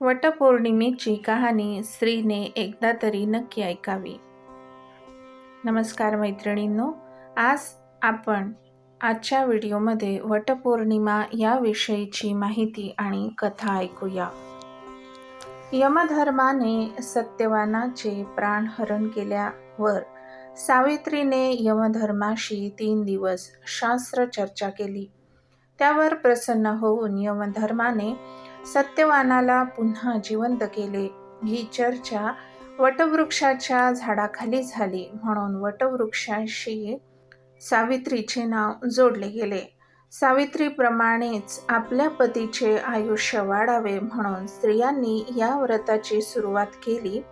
वटपौर्णिमेची कहाणी स्त्रीने एकदा तरी नक्की ऐकावी. नमस्कार मैत्रिणींनो आज आपण आजच्या व्हिडिओमध्ये वटपौर्णिमा याविषयीची माहिती आणि कथा ऐकूया. यमधर्माने सत्यवानाचे प्राणहरण केल्यावर सावित्रीने यमधर्माशी तीन दिवस शास्त्र चर्चा केली. त्यावर प्रसन्न होऊन यमधर्माने सत्यवानाला पुन्हा जिवंत केले. ही चर्चा वटवृक्षाच्या झाडाखाली झाली म्हणून वटवृक्षाशी सावित्रीचे नाव जोडले गेले. सावित्रीप्रमाणेच आपल्या पतीचे आयुष्य वाढावे म्हणून स्त्रियांनी या व्रताची सुरुवात केली.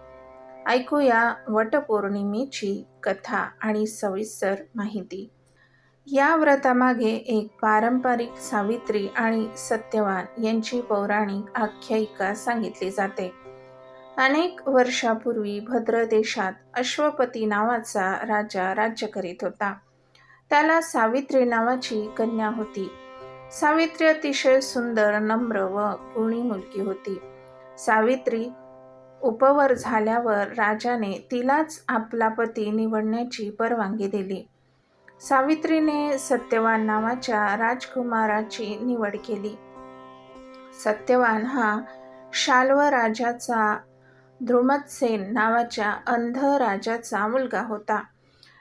ऐकूया वटपौर्णिमेची कथा आणि सविस्तर माहिती. या व्रतामागे एक पारंपरिक सावित्री आणि सत्यवान यांची पौराणिक आख्यायिका सांगितली जाते. अनेक वर्षापूर्वी भद्र देशात अश्वपती नावाचा राजा राज्य करीत होता. त्याला सावित्री नावाची कन्या होती. सावित्री अतिशय सुंदर नम्र व गुणी मुलगी होती. सावित्री उपवर झाल्यावर राजाने तिलाच आपला पती निवडण्याची परवानगी दिली. सावित्रीने सत्यवान नावाच्या राजकुमाराची निवड केली. सत्यवान हा शाल्व राजाचा ध्रुमतसेन नावाच्या अंध राजाचा मुलगा होता.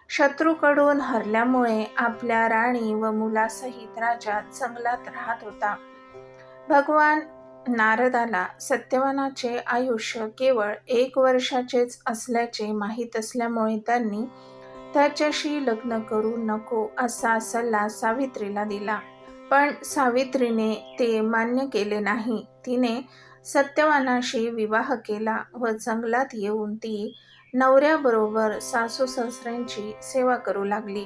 शत्रूकडून हरल्यामुळे आपल्या राणी व मुलासहित राजा जंगलात राहत होता. भगवान नारदाला सत्यवानाचे आयुष्य केवळ एक वर्षाचेच असल्याचे माहीत असल्यामुळे त्यांनी त्याच्याशी लग्न करू नको असा सल्ला सावित्रीला दिला. पण सावित्रीने ते मान्य केले नाही. तिने सत्यवानाशी विवाह केला व जंगलात येऊन ती नवऱ्याबरोबर सासू सासऱ्यांची सेवा करू लागली.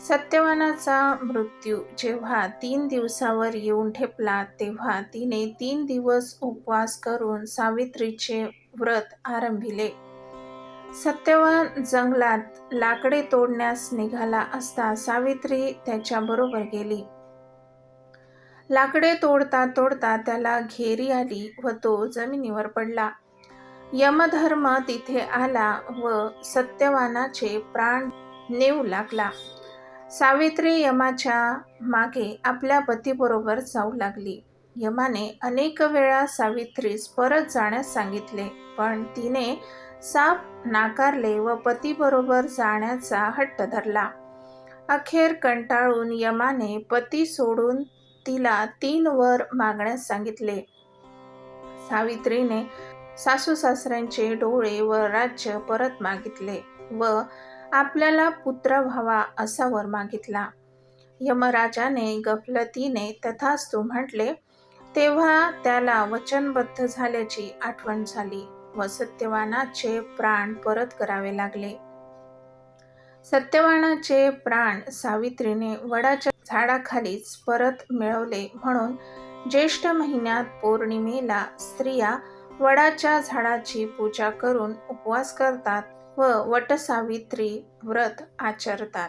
सत्यवानाचा मृत्यू जेव्हा तीन दिवसावर येऊन ठेपला तेव्हा तिने तीन दिवस उपवास करून सावित्रीचे व्रत आरंभिले. सत्यवान जंगलात लाकडे तोडण्यास निघाला असता सावित्री त्याच्याबरोबर गेली. लाकडे तोडता तोडता त्याला घेरी आली व तो जमिनीवर पडला. यमधर्म तिथे आला व सत्यवानाचे प्राण नेऊ लागला. सावित्री यमाच्या मागे आपल्या पतीबरोबर जाऊ लागली. यमाने अनेक वेळा सावित्रीस परत जाण्यास सांगितले पण तिने साप नाकारले व पतीबरोबर जाण्याचा हट्ट धरला. अखेर कंटाळून यमाने पती सोडून तिला तीन वर मागण्यास सांगितले. सावित्रीने सासू सासऱ्यांचे डोळे व राज्य परत मागितले व आपल्याला पुत्र व्हावा असा वर मागितला. यमराजाने गफलतीने तथास्तू म्हटले तेव्हा त्याला वचनबद्ध झाल्याची आठवण झाली. व सत्यवानाचे प्राण परत करावे लागले. सत्यवानाचे प्राण सावित्रीने वडाच्या झाडाखालीच परत मिळवले म्हणून ज्येष्ठ महिन्यात पौर्णिमेला स्त्रिया वडाच्या झाडाची पूजा करून उपवास करतात व वटसावित्री व्रत आचरतात.